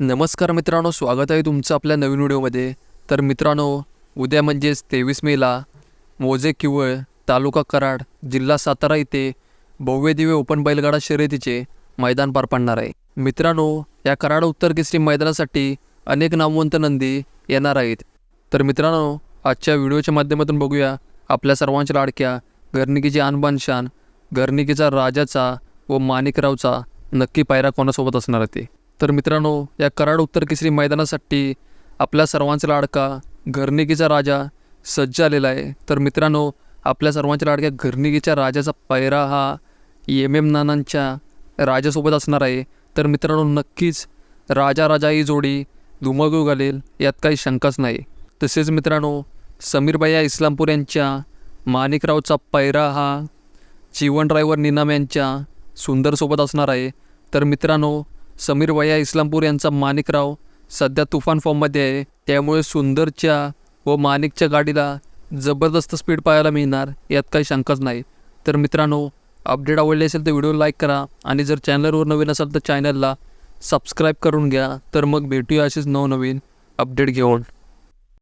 नमस्कार मित्रांनो स्वागत आहे तुमचं आपल्या नवीन व्हिडिओमध्ये. तर मित्रांनो उद्या म्हणजेच तेवीस मेला मोजे किवळ तालुका कराड जिल्हा सातारा इथे भव्य दिव्य ओपन बैलगाडा शर्यतीचे मैदान पार पडणार आहे. मित्रांनो या कराड उत्तर केसरी मैदानासाठी अनेक नामवंत नंदी येणार आहेत. तर मित्रांनो आजच्या व्हिडिओच्या माध्यमातून बघूया आपल्या सर्वांच्या लाडक्या घरनिकीची आणबान शान गर्निकीचा राजाचा व माणिकरावचा नक्की पायरा कोणासोबत असणार आहे ते. तर मित्रांनो या कराड उत्तर केसरी मैदानासाठी आपल्या सर्वांचा लाडका घरनिकीचा राजा सज्ज आलेला आहे. तर मित्रांनो आपल्या सर्वांच्या लाडक्या घरनिकीच्या राजाचा पायरा हा एम एम नानांच्या राजासोबत असणार आहे. तर मित्रांनो नक्कीच राजा राजा ही जोडी धुमगू घालेल यात काही शंकाच नाही. तसेच मित्रांनो समीरबाया इस्लामपूर यांच्या माणिकरावचा पैरा हा जीवन ड्रायव्हर निनाम यांच्या सुंदरसोबत असणार आहे. तर मित्रांनो समीर वया इस्लामपूर यांचा माणिकराव. सध्या तुफान फॉर्ममध्ये आहे. त्यामुळे सुंदरच्या व माणिकच्या गाडीला जबरदस्त स्पीड पाहायला मिळणार यात काही शंकाच नाही. तर मित्रांनो अपडेट आवडले असेल तर व्हिडिओ लाईक करा आणि जर चॅनलवर नवीन असाल तर चॅनलला सबस्क्राईब करून घ्या. तर मग भेटूया असेच नवनवीन अपडेट घेऊन.